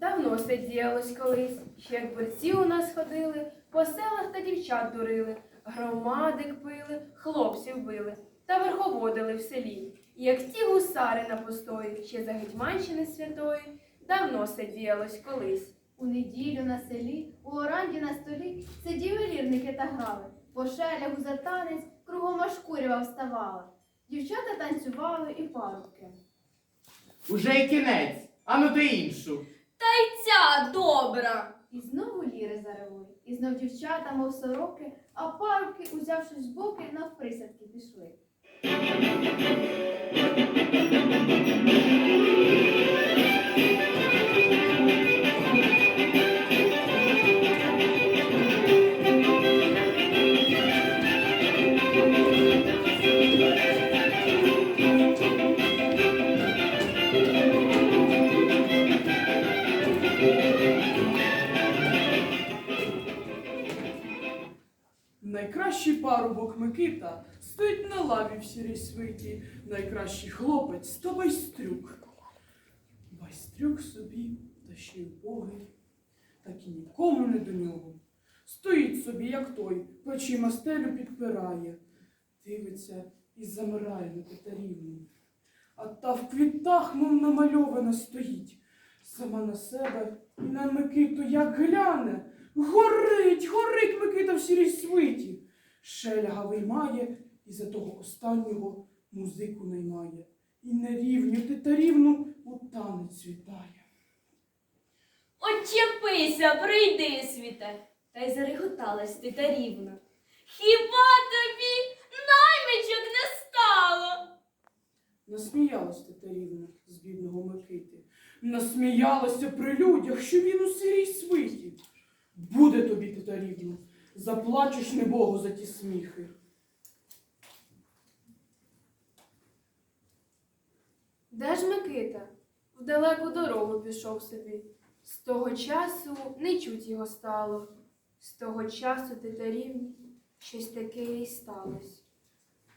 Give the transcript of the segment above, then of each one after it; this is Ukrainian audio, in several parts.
Давно все діялось колись, ще як борці у нас ходили, по селах та дівчат дурили, громадик пили, хлопців били та верховодили в селі. І як ті гусари на постої, ще за Гетьманщини святої, давно все діялось колись. У неділю на селі, у оранді на столі сиділи лірники та грали. По шелягу за танець кругом аж курява вставала. Дівчата танцювали і парубки. Уже й кінець, а ну ти іншу. Та й ця добра. І знову ліри заревли, і знов дівчата, мов сороки, а парубки, узявшись з боки, навприсядки пішли. Парубок Микита стоїть на лаві в сірій свиті. Найкращий хлопець то байстрюк. Байстрюк собі та ще й убогий, так і нікому не до нього. Стоїть собі, як той, плечима стелю підпирає, дивиться і замирає на Катерину. А та в квітах, мов намальована, стоїть. Сама на себе і на Микиту як гляне. Горить, горить Микита в сірій свиті. Шеляга виймає і за того останнього музику наймає. І нерівню титарівну у танець вітає. Очепися, прийди, світе. Та й зареготалась ти та рівно. Хіба тобі наймичок не стало? Насміялась титарівна з бідного Микити. Насміялася при людях, що він у сирій свиті. Буде тобі, титарівно, заплачеш небогу за ті сміхи. Де ж Микита? В далеку дорогу пішов собі. З того часу не чуть його стало. З того часу титарівні щось таке їй сталося.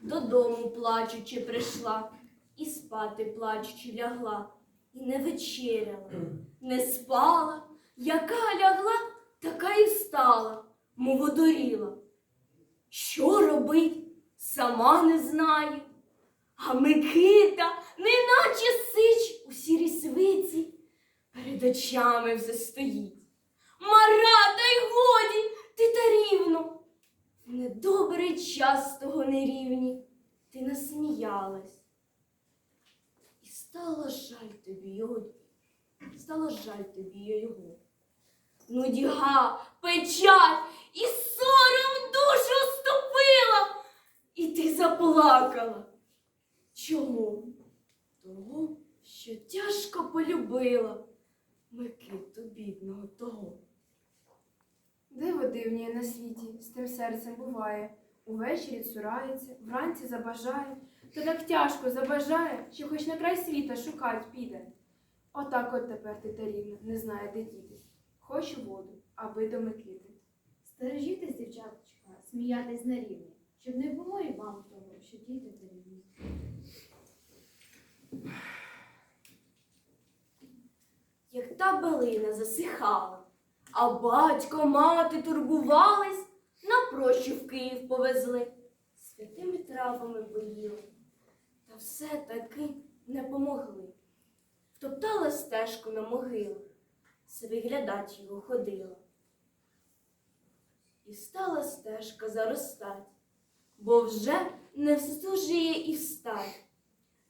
Додому плачучи прийшла, і спати плачучи лягла, і не вечеряла, не спала, яка лягла, така і встала, мов одуріла. Що робить, сама не знає. А Микита, неначе сич у сірій свиці, перед очами вже стоїть. Мара, та й годі, ти та рівно. В недобрий час того нерівні ти насміялась. І стало жаль тобі його, стало жаль тобі його. Нудьга, печаль і сором душу вступила, і ти заплакала. Чого? Того, що тяжко полюбила Микиту бідного того. Диво дивніє на світі, з тим серцем буває. Увечері цурається, вранці забажає, та так тяжко забажає, що хоч на край світа шукать піде. Отак от тепер титарівна не знає, де дітись. Хочу воду, аби до Микити. Стережітесь, дівчаточка, сміятись на рівні, щоб не було і вам того, що діти дорогі. як та балина засихала, а батько, мати турбувались, на прощу в Київ повезли, святими травами поїли, та все таки не помогли. Втоптала стежку на могилу, се виглядать його ходила. І стала стежка заростать, бо вже не встужіє і встать.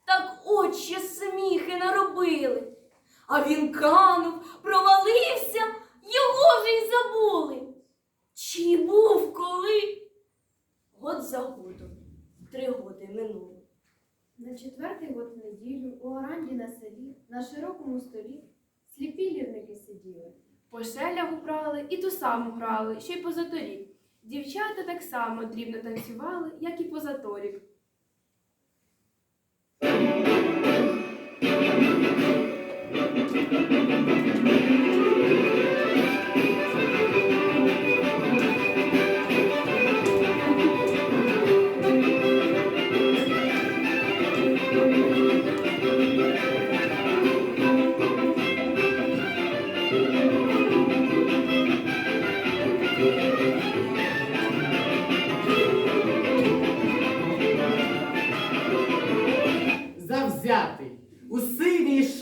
Так ще сміхи наробили. А він канув, провалився, його вже й забули. Чи був коли? Год за годом, три годи минуло. На четвертий год в неділю у оранді на селі, на широкому столі, сліпі лірники сиділи. По шелягу грали і ту саму грали, що й позаторік. Дівчата так само дрібно танцювали, як і позаторік.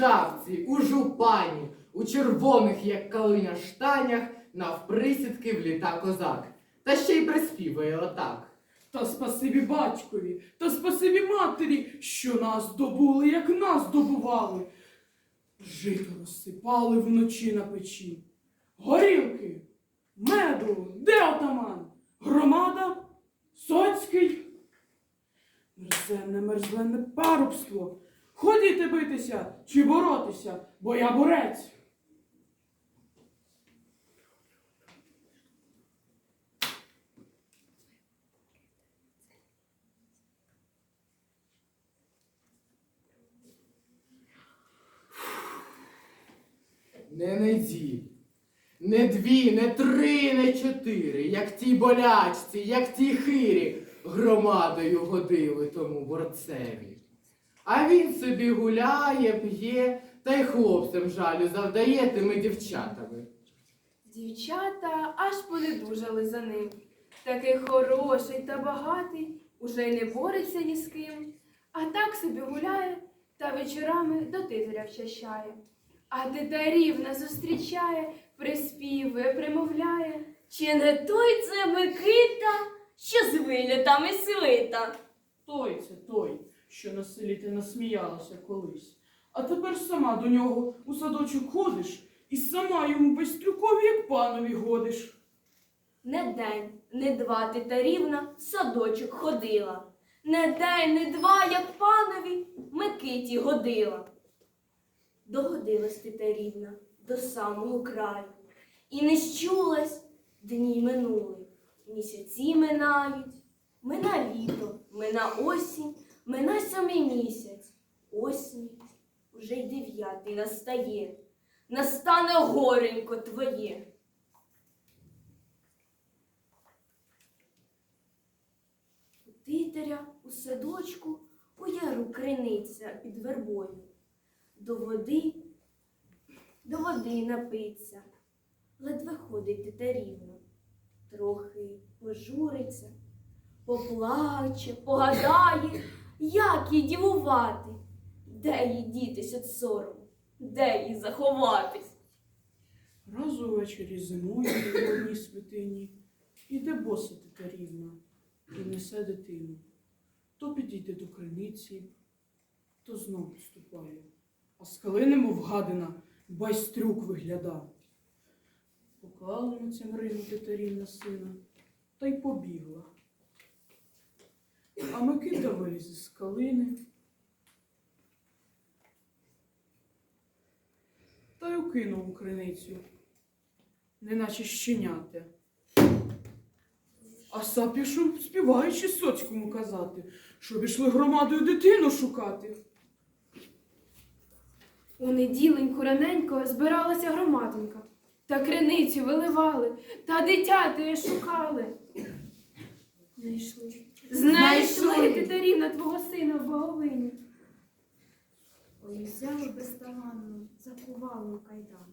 Шапці, у жупані, у червоних, як калиня штанях, навприсідки вліта козак. Та ще й приспівує отак. Та спасибі батькові, та спасибі матері, що нас добули, як нас добували. Жито розсипали вночі на печі. Горілки, меду, де отаман? Громада, Соцький. Мерзенне, мерзленне парубство. Ходіте битися чи боротися, бо я борець. Не неділь, не дві, не три, не чотири, як тій болячці, як тій хирі, громадою годили тому борцеві. А він собі гуляє, п'є, та й хлопцям жалю завдає тими дівчатами. Дівчата аж понедужали за ним. Такий хороший та багатий, уже й не бореться ні з ким, а так собі гуляє та вечорами до титаря вчащає. А титарівна зустрічає, приспівує, примовляє. Чи не той це Микита, що з вилітами свита? Той це той, що на селі ти насміялася колись. А тепер сама до нього у садочок ходиш і сама йому пестрюкові, як панові годиш. Не день, не два титарівна в садочок ходила. Не день, не два, як панові Микиті годила. Догодилась титарівна до самого краю. І не щулась, дні минули, місяці минають, мина літо, мина осінь, мина сьомий місяць. Осінь уже й дев'ятий настає. Настане горенько твоє. У титаря у садочку у яру криниця під вербою. До води, до води напиться, ледве ходить титарівна. Трохи пожуриться, поплаче, погадає, як їй дівувати, де їй дітись від сорому, де їй заховатись. Раз увечері зимує в одній святині, іде боса титарівна і несе дитину. То підійде до криниці, то знов ступає. А з калини, мов гадина, байстрюк вигляда. Поклала на цим рину титарівна сина та й побігла. А Микита виліз із калини. Та й укинув криницю, неначе щеняте. А сап пішов, співаючи соцькому казати, що пішли громадою дитину шукати. У неділеньку раненько збиралася громадонька, та криницю виливали, та дитя шукали. Знайшли. Знайшли Знайшли. титарівна твого сина в боговині. Ой, взяли безталанно, закували у кайдан.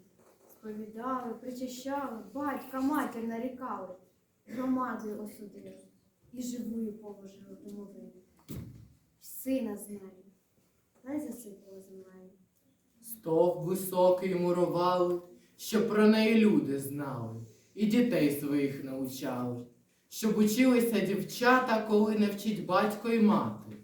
Сповідали, причащали, батька, матір нарікали, громадою осудили і живою положили в домовину. Сина з нею, та й засипала землею. Стовп високий мурували, щоб про неї люди знали, і дітей своїх навчали, щоб училися дівчата, коли не вчить батько і мати.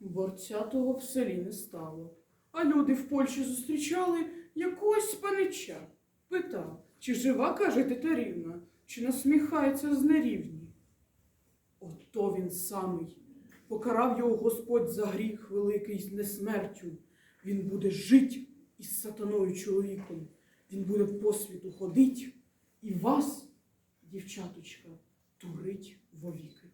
Борця того в селі не стало. А люди в Польщі зустрічали якогось панича. Питав, чи жива, каже титарівна, чи насміхається з нерівні. Ото він самий. Покарав його Господь за гріх великий з несмертю. Він буде жить із сатаною чоловіком. Він буде по світу ходить і вас, дівчаточка, турить вовіки.